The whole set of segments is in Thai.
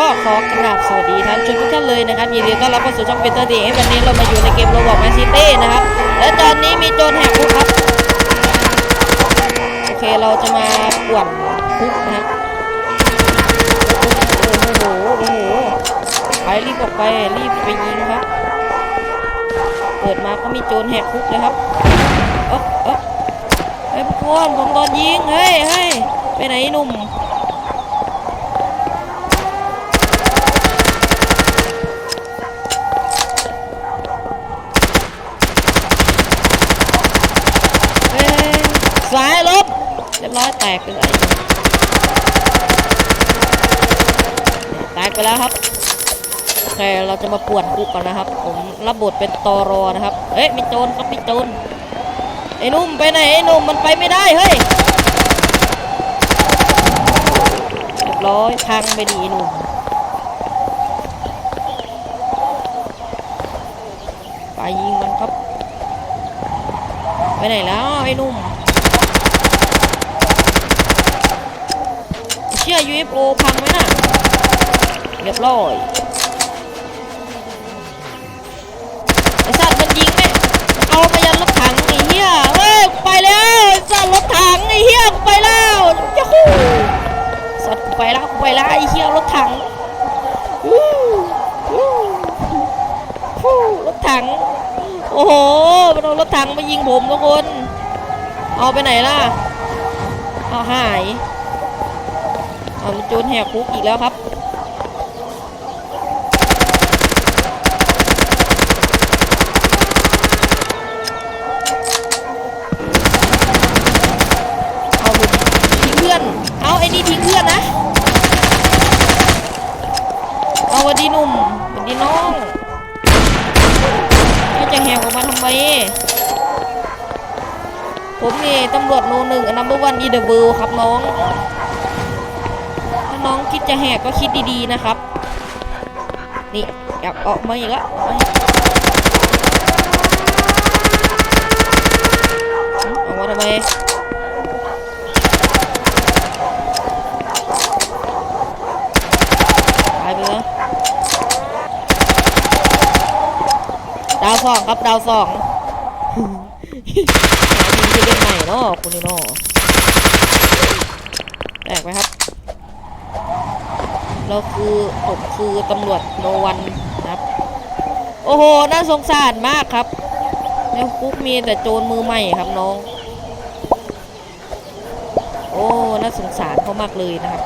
ก็ขอกราบสวัสดีท่านผู้ชมทุกท่านเลยนะครับยินดีต้อนรับเข้าสู่ช่องเปเตอร์ดีวันนี้เรามาอยู่ในเกมโรบอกแมนซิตี้นะครับ และตอนนี้มีโจรแหกคุกครับ โอเคเราจะมาป่วนคุกนะโอ้โหโอ้โหไปรีบออกไปรีบไปยิงครับ เปิดมาก็มีโจรแหกคุกเลยครับเอ๊ะเอ๊ะเฮ้ยพวกคนผมโดนยิงเฮ้ยเฮ้ยไปไหนหนุ่ม เอ้ยสายลบเรียบร้อย แตกไปเลยแตกไปแล้วครับโอเคเราจะมาป่วนคุกกันนะครับ ผมรับบทเป็นตอรอนะครับเอ๊ะมีโจรครับมีโจรไอ้นุ่มไปไหนไอ้นุ่มมันไปไม่ได้เฮ้ยเรียบร้อยพังไปดีไอ้หนุ่มไปยิงมันครับ ไปไหนแล้วไอ้นุ่มเชื่อ UFO พังไหมน่ะเรียบร้อยไอ้สัตว์มันยิงไหมเอาไปยันรถถังไอ้เหี้ยเฮ้ยไปแล้วไอ้สัตว์รถถังไอ้เหี้ยไปแล้วยะฮูสัตว์ไปแล้วไปแล้วไอ้เหี้ยรถถังวู้อู้รถถังโอ้โหมันเอารถถังมายิงผมทุกคน เอาไปไหนล่ะ เอาหาย เอาโจรแหกคุกอีกแล้วครับ เอาดทิ้งเพื่อน เอาไอ้นี่ทิ้งเพื่อนนะ เอาวัดดีหนุ่มวัดดีน้องก็จะแหกออกมาทำไม ผมนี่ตำรวจโนหนึ่งนัมเบอร์วันอีเดอะเวิลครับน้อง น้องคิดจะแหกก็คิดดีๆนะครับ นี่อยากออกมาอีกแล้วออกมาทำไมตายไปแล้วดาวสองครับดาวสองหาทีมที่เล่นใหม่เนาะคุณนี่เนาะแตกไหมครับ เราคือผมคือตำรวจโนวันครับ โอ้โห น่าสงสารมากครับในคุกมีแต่โจรมือใหม่ครับน้อง โอ้ น่าสงสารเขามากเลยนะครับ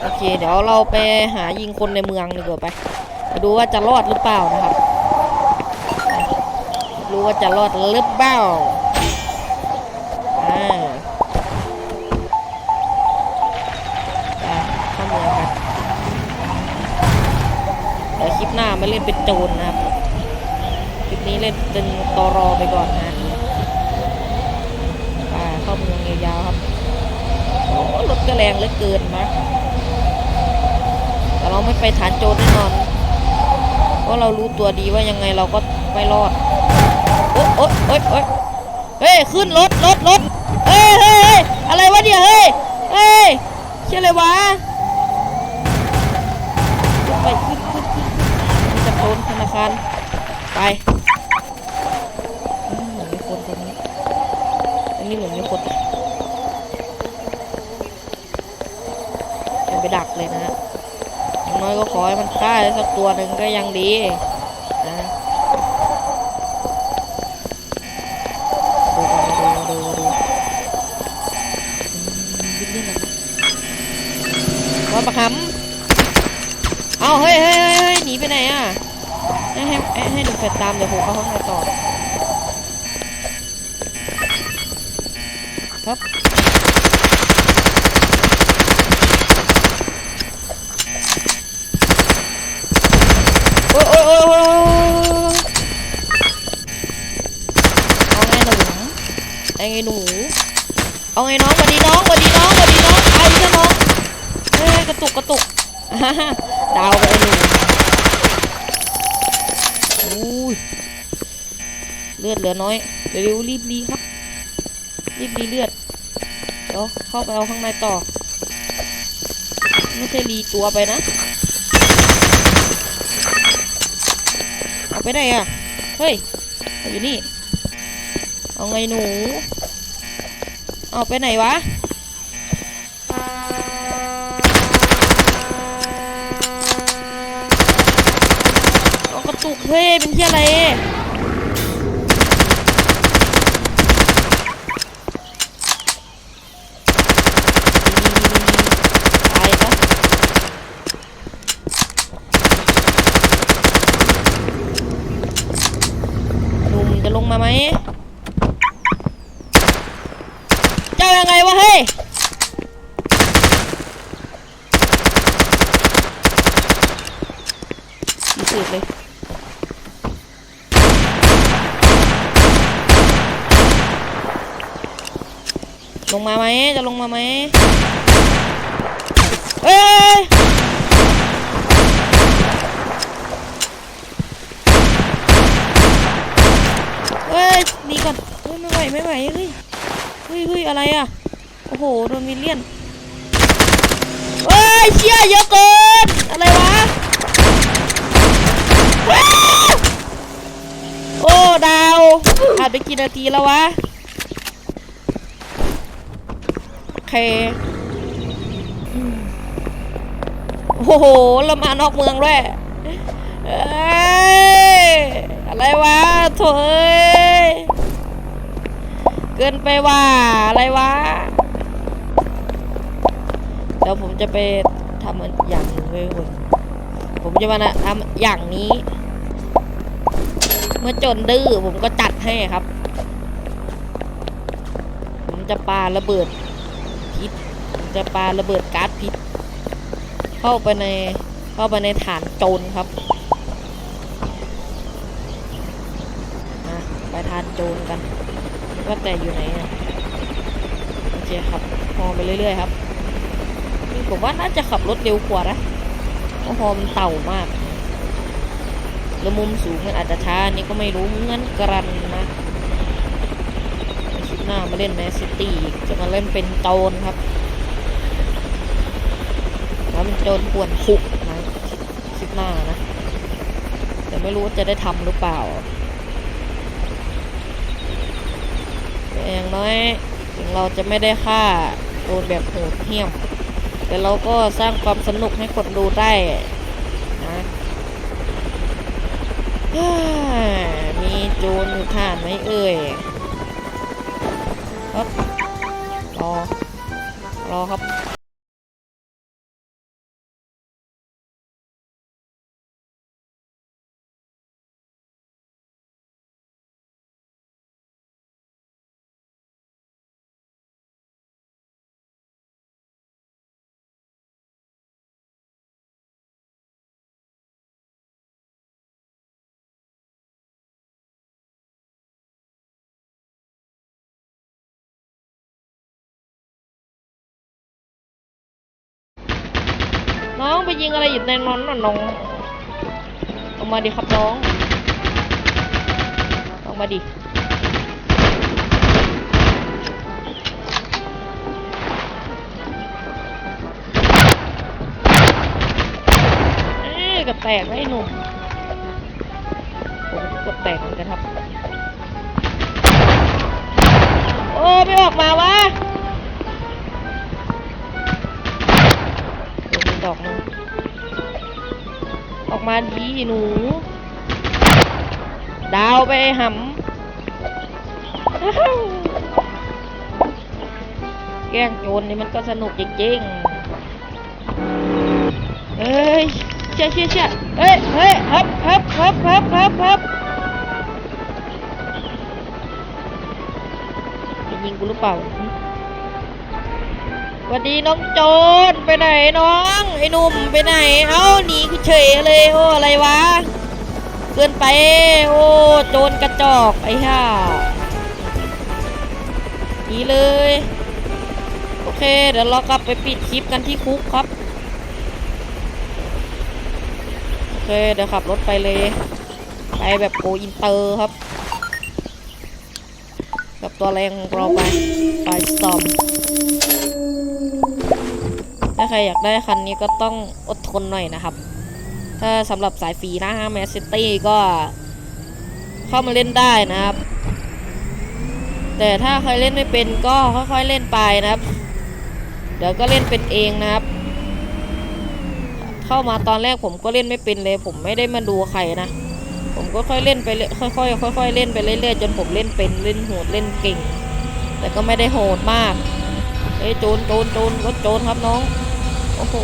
โอเค เดี๋ยวเราไปหายิงคนในเมืองดีกว่าไป ดูว่าจะรอดหรือเปล่านะครับ รู้ว่าจะรอดหรือเปล่า เล่นเป็นโจรนะครับคลิปนี้เล่นเป็นตอรอไปก่อนนะไปเข้าเมืองยาวๆครับโอ้รถก็แรงเหลือเกินนะแต่เราไม่ไปฐานโจรแน่นอน เพราะเรารู้ตัวดีว่ายังไงเราก็ไม่รอดโอ๊ยโอ๊ยโอ๊ยโอ๊ยเฮ้ยขึ้นรถรถรถเฮ้ยเฮ้ยเฮ้ยอะไรวะเนี่ยเฮ้ยเฮ้ยเชื่ออะไรวะ จรธนไปเหมือนมีคนตรงนี้อันนี้เหมือนมีคนอย่าไปดักเลยนะฮะอย่างน้อยก็ขอให้มันฆ่าได้สักตัวหนึ่งก็ยังดีนะดูกันดูดูดูยิ้มๆหน่อยว่าปะคำเอาเฮ้ยเฮ้ยเฮ้ยหนีไปไหนอะ ให้ให้ให้ให้หนูเสร็จตามเดี๋ยวผมเข้าห้องในต่อครับโอ้ยโอ้ยโอ้ยโอเอาไงหนูเอาไงหนูเอาไงน้องสวัสดีน้องสวัสดีน้องสวัสดีน้องไอ้เจ้าน้องเฮ้ยกระตุกกระตุกอ่าฮะดาวไปไอ้หนู อ้ยเลือดเหลือน้อยเร็วรีบรีครับ รีบรีเลือด เดี๋ยวเข้าไปเอาข้างในต่อ ไม่ใช่รีตัวไปนะ เอาไปไหนอะ เฮ้ยเอาอยู่นี่ เอาไงหนู เอาไปไหนวะ เอากระ ตุกเฮ้ยเป็นที่อะไรตายปะหนุ่มจะลงมาไหม เจ้ายังไงวะเฮ้ย มีสืบเลย ลง มาไหมจะลงมาไหมเอ้ยเฮ้ยหนีก่อนเฮ้ยไม่ไหวไม่ไหวเฮ้ยเฮ้ยเฮ้ยอะไรอะโอ้โหโดนมิเลียนเฮ้ยเชี่ยเยอะเกินอะไรวะโอ้ดาวอ่านไปกี่นาทีแล้ววะ โอ เค โอ้โหเรามานอกเมืองด้วยเอ้ยอะไรวะโถเอ้ยเกินไปว่าอะไรวะ เดี๋ยวผมจะไปทำอันอย่างหนึ่งเว้ยคุณผมจะมาทำอย่างนี้ เมื่อจนดื้อผมก็จัดให้ครับ ผมจะปาระเบิด จะปาระเบิดก๊าซพิษ เข้าไปในเข้าไปในฐานโจรครับมาไปฐานโจรกันว่าแต่อยู่ไหนอะโอเคครับมองไปเรื่อยๆครับนี่ผมว่าน่าจะขับรถเร็วกว่านะเพราะฮอมันเต่ามากแล้วมุมสูงมันอาจจะช้าอันนี่ก็ไม่รู้เหมือนกันนะคลิปหน้ามาเล่นแมสซิตี้จะมาเล่นเป็นโจรครับ มันโดนป่วนคุกนะคลิปหน้านะแต่ไม่รู้จะได้ทำหรือเปล่าแต่อย่างน้อยถึงเราจะไม่ได้ฆ่าโดนแบบโหดเหี้ยม แต่เราก็สร้างความสนุกให้คนดูได้นะมีโจรอยู่ท่านไหมเอ่ยรอรอครับ น้องไปยิงอะไรอยู่ในนั้นน่ะน้องออกมาดิครับน้องออกมาดิเอ๊กับแตกไอ้หนุ่มผมก็เกับแตกเหมือนกันครับ โอ้ไม่ออกมาวะ ดอกนึงออกมาดีหนู ดาวไปหำแกล้งโจรนี่มันก็สนุกจริงๆเอ้ยเชี่ยเชี่ยเชี่ยเฮ้ยเฮ้ยฮับฮับฮับฮับฮับฮับยิงกูหรือเปล่า วัสดีน้องโจนไปไหนน้องไอ้นุ่มไปไหนเอ้าหนีกูเฉยเลยโอ้อะไรวะเกินไปโอ้โจรกระจอกไอ้ห่าหนีเลยโอเค เดี๋ยวเรากลับไปปิดคลิปกันที่คุกครับโอเคเดี๋ยวขับรถไปเลยไปแบบโกอินเตอร์ครับกับตัวแรงของเราไปไปสตอม ใครอยากได้คันนี้ก็ต้องอดทนหน่อยนะครับ ถ้าสำหรับสายฟรีนะฮะแมสซิตี้ก็เข้ามาเล่นได้นะครับ แต่ถ้าใครเล่นไม่เป็นก็ค่อยๆเล่นไปนะครับ เดี๋ยวก็เล่นเป็นเองนะครับ เข้ามาตอนแรกผมก็เล่นไม่เป็นเลย ผมไม่ได้มาดูใครนะผมก็ค่อยเล่นไปเรื่อยค่อยๆค่อยๆเล่นไปเรื่อยๆจนผมเล่นเป็นเล่นโหดเล่นเก่ง แต่ก็ไม่ได้โหดมากเอ้โจรโจรโจรรถโจรครับน้อง โอ้โห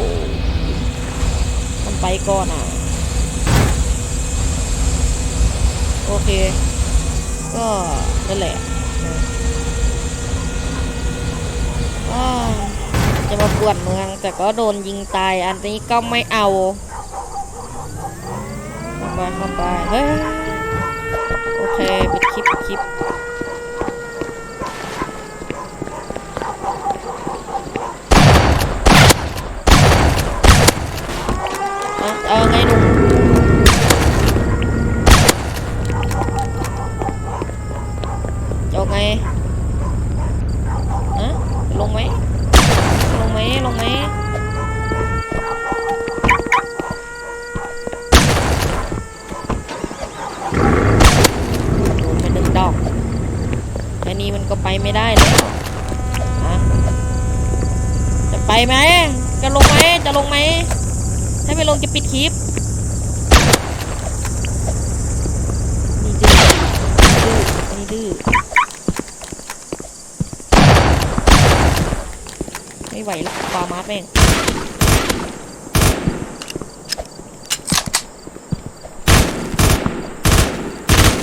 มันไปก่อนอะ โอเค ก็นั่นแหละจะมาปวดเมือง แต่ก็โดนยิงตาย อันนี้ก็ไม่เอาเข้าไปเข้าไปเฮ้ย โอเคปิดคลิปคลิป ไปไหม จะลงไหม จะลงไหม ถ้าไม่ลงจะปิดคลิปนี่ดื้อดื้อนี่ดื้อ ไม่ไหวแล้วปามาแม่ง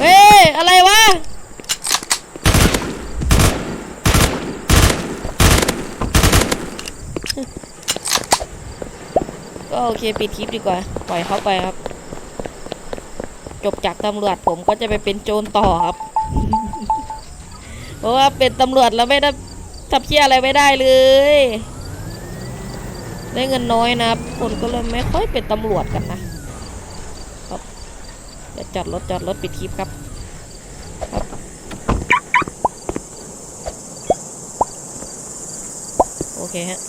เฮ้ย อะไรวะ ก็โอเคปิดคลิปดีกว่า ปล่อยเขาไปครับ จบจากตำรวจผมก็จะไปเป็นโจรต่อครับ เพราะว่าเป็นตำรวจแล้วไม่ได้ทำเพี้ยอะไรไม่ได้เลย ได้เงินน้อยนะคนก็เลยไม่ค่อยเป็นตำรวจกันนะครับเดี๋ยวจอดรถจอดรถปิดคลิปครับโอเคฮะ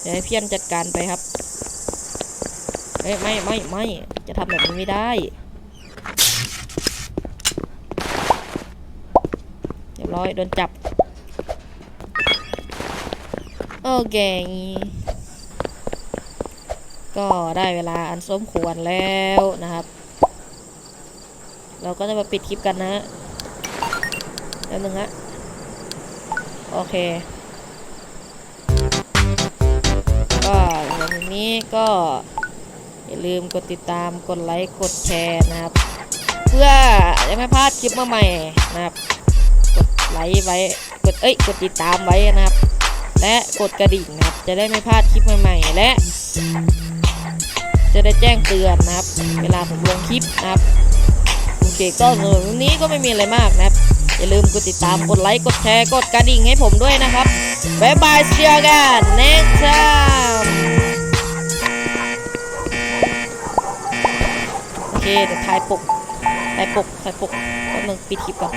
เดี๋ยวให้เพี้ยนจัดการไปครับเอ้ยไม่ไม่ไม่จะทำแบบนี้ไม่ได้เรียบร้อยโดนจับโอเคก็ได้เวลาอันสมควรแล้วนะครับ เราก็จะมาปิดคลิปกันนะแล้วนึงฮะโอเค ก็อย่างนี้ก็อย่าลืมกดติดตามกดไลค์กดแชร์นะครับ เพื่อจะไม่พลาดคลิปใหม่ๆนะครับ กดไลค์ไว้กดเอ้ยกดติดตามไว้นะครับ และกดกระดิ่งนะครับ จะได้ไม่พลาดคลิปใหม่ๆ และ จะได้แจ้งเตือนนะครับ เวลาผมลงคลิปนะครับโอเคก็สำหรับวันนี้ก็ไม่มีอะไรมากนะครับ อย่าลืมกดติดตามกดไลค์กดแชร์กดกระดิ่งให้ผมด้วยนะครับบ๊ายบายเจอกัน next time โอเคเดี๋ยวถ่ายปกถ่ายปกถ่ายปกแป๊บนึงปิดคลิปก่อน